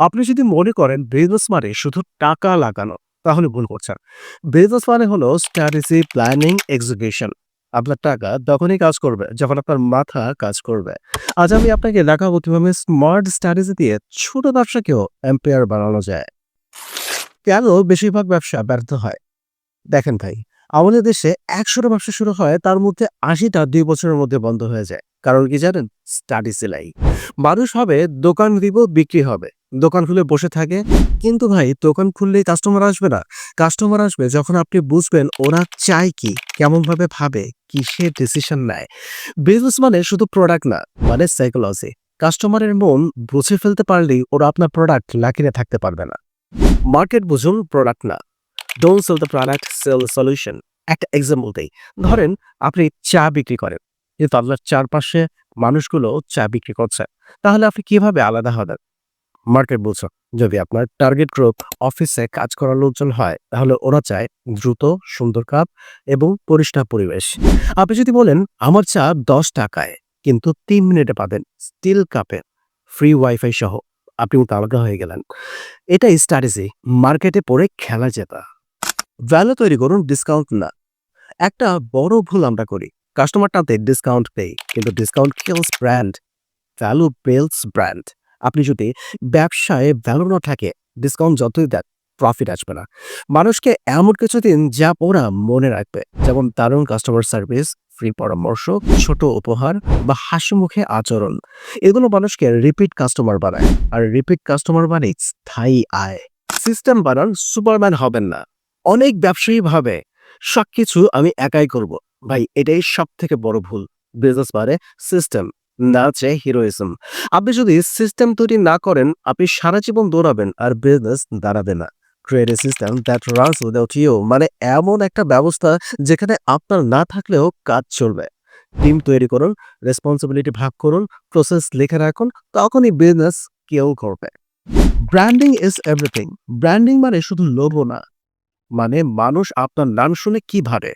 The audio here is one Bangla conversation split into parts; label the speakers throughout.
Speaker 1: আপনি যদি মনে করেন বিজনেস মানে শুধু টাকা লাগানো, তাহলে ভুল করছেন। বিজনেস মানে হলো স্ট্র্যাটেজি প্ল্যানিং এক্সিকিউশন আপনার টাকা তখনই কাজ করবে, যখন আপনার মাথা কাজ করবে। আজ আমি আপনাকে দেখাবো কীভাবে স্মার্ট স্ট্র্যাটেজি দিয়ে ছোট ব্যবসাকেও এম্পায়ার বানানো যায়। কেন বেশিরভাগ ব্যবসা ব্যর্থ হয়? দেখেন ভাই, আমাদের দেশে একশোটা ব্যবসা শুরু হয়, তার মধ্যে আশিটা দুই বছরের মধ্যে বন্ধ হয়ে যায়। কারণ কি জানেন? স্টাডি সেলাই মানুষ হবে, দোকান দিব, বিক্রি হবে। দোকান খুলে বসে থাকে। কিন্তু ভাই, দোকান খুললেই কাস্টমার আসবে না। কাস্টমার আসবে যখন আপনি বুঝবেন ওরা চায় কি কেমন ভাবে, কিসের ডিসিশন নেয়। বিজনেস মানে শুধু প্রোডাক্ট না মানে সাইকোলজি কাস্টমারের মন বুঝে ফেলতে পারলেই ওরা আপনার প্রোডাক্ট না কিনে থাকতে পারবে না। মার্কেট বুঝুন প্রোডাক্ট না। Don't sell the product sell solution একটা এক্সাম্পল দেই। ধরেন, আপনি চা বিক্রি করেন। কিন্তু আপনার চারপাশে মানুষগুলো চা বিক্রি করছে। তাহলে আপনি কীভাবে আলাদা হবেন? মার্কেট বুঝো যদি আপনার টার্গেট গ্রুপ অফিসে কাজ করার লোকজন হয়, তাহলে ওরা চায় দ্রুত, সুন্দর কাপ এবং পরিষ্কার পরিবেশ। আপনি যদি বলেন, আমার চা দশ টাকায়, কিন্তু তিন মিনিটে পাবেন স্টিল কাপে ফ্রি ওয়াইফাই সহ। আপনি আলাদা হয়ে গেলেন। এটাই স্ট্র্যাটেজি, মার্কেটে পড়ে খেলা জেতা। ভ্যালু তৈরি করুন, ডিসকাউন্ট না। একটা বড় ভুল আমরা করি। কাস্টমার টানতে ডিসকাউন্ট পেই কিন্তু discount kills brand. Value builds brand. আপনি যদি ব্যবসায় ভ্যালু না থাকে ডিসকাউন্ট যতই দেন প্রফিট আসবে না। মানুষকে এমন কিছু দিন যা ওরা মনে রাখবে। যেমন দারুণ কাস্টমার সার্ভিস ফ্রি পরামর্শ, ছোট উপহার বা হাসি মুখে আচরণ। এগুলো মানুষকে রিপিট কাস্টমার বানায়। আর রিপিট কাস্টমার মানে স্থায়ী আয়। সিস্টেম বানান সুপারম্যান হবেন না। অনেক ব্যবসায়ী ভাবে, সবকিছু আমি একাই করব। ভাই, এটাই সব থেকে বড় ভুল। বিজনেস মানে সিস্টেম না চেয়ে হিরোইজম। আপনি যদি সিস্টেম তৈরি না করেন, আপনি সারা জীবন দৌড়াবেন আর বিজনেস দাঁড়াবে না। Create a system that runs without you মানে এমন একটা ব্যবস্থা যেখানে আপনার না থাকলেও কাজ চলবে। টিম তৈরি করুন রেসপন্সিবিলিটি ভাগ করুন প্রসেস লিখে রাখুন, তখনই বিজনেস কেউ করবে। ব্র্যান্ডিং ইজ এভরিথিং ব্র্যান্ডিং মানে শুধু লোভো না মানে মানুষ আপনার নাম শুনে কি ভাবে।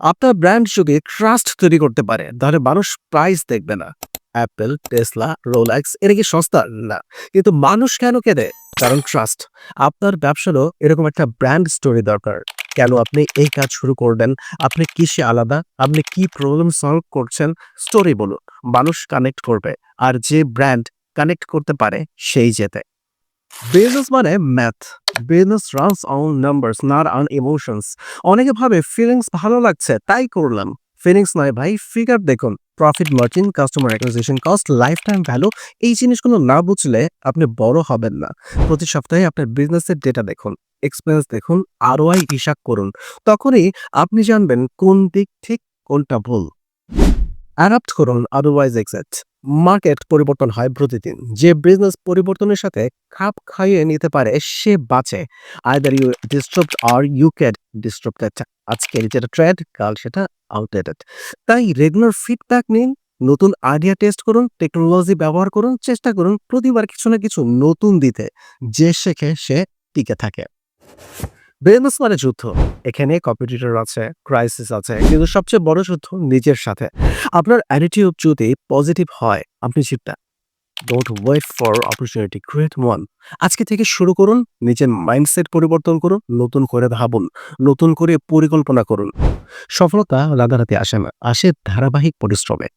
Speaker 1: আপনার ব্র্যান্ড যদি ট্রাস্ট তৈরি করতে পারে, তাহলে মানুষ প্রাইস দেখবে না। অ্যাপেল টেসলা রোলেক্স এরা কি সস্তা? না। কিন্তু মানুষ কেন কেঁদে কারণ ট্রাস্ট আপনার ব্যবসারও এরকম একটা ব্র্যান্ড স্টোরি দরকার। কেন আপনি এই কাজ শুরু করবেন? আপনি কিসে আলাদা? আপনি কি প্রবলেম সলভ করছেন? স্টোরি বলুন। মানুষ কানেক্ট করবে। আর যে ব্র্যান্ড কানেক্ট করতে পারে, সেই জেতে। বিজনেস মানে math business runs on numbers not on emotions অনেকে ভাবে ফিলিংস ভালো লাগছে, তাই করলাম। ফিলিংস নয় ভাই ফিগার দেখুন। Profit margin customer acquisition cost lifetime value এই জিনিসগুলো না বুঝলে আপনি বড় হবেন না। প্রতি সপ্তাহে আপনার বিজনেসের ডেটা দেখুন এক্সপেন্স দেখুন আরওআই হিসাব করুন। তখনই আপনি জানবেন কোন দিক ঠিক, কোনটা ভুল। অ্যাডাপ্ট করুন আদারওয়াইজ এক্সেট মার্কেট পরিবর্তন হয় প্রতিদিন। যে বিজনেস পরিবর্তনের সাথে খাপ খাইয়ে নিতে পারে, সে বাঁচে। Either you disrupt or you get disrupted আজকের যেটা ট্রেড কাল সেটা আউটডেটেড তাই রেগুলার ফিডব্যাক নিন, নতুন আইডিয়া টেস্ট করুন টেকনোলজি ব্যবহার করুন, চেষ্টা করুন প্রতিবার কিছু না কিছু নতুন দিতে, যে শেখে সে টিকে থাকে। বিজনেস মানে যুদ্ধ, এখানে কম্পিটিটর আছে ক্রাইসিস আছে, কিন্তু সবচেয়ে বড় যুদ্ধ নিজের সাথে। আপনার অ্যাটিটিউড যদি পজিটিভ হয়, আপনি জিতটা don't wait for opportunity create one আজকে থেকে শুরু করুন, নিজের মাইন্ডসেট পরিবর্তন করুন, নতুন করে ভাবুন, নতুন করে পরিকল্পনা করুন। সফলতা রাতারাতি আসে না, আসে ধারাবাহিক পরিশ্রমে।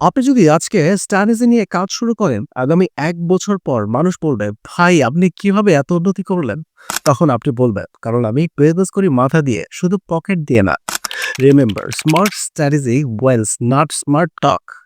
Speaker 1: আপনি যদি আজকে স্ট্র্যাটেজি নিয়ে কাজ শুরু করেন, আগামী এক বছর পর মানুষ বলবে, ভাই, আপনি কীভাবে এত উন্নতি করলেন? তখন আপনি বলবেন, কারণ আমি বিজনেস করি মাথা দিয়ে, শুধু পকেট দিয়ে না। Remember smart strategy wins not smart talk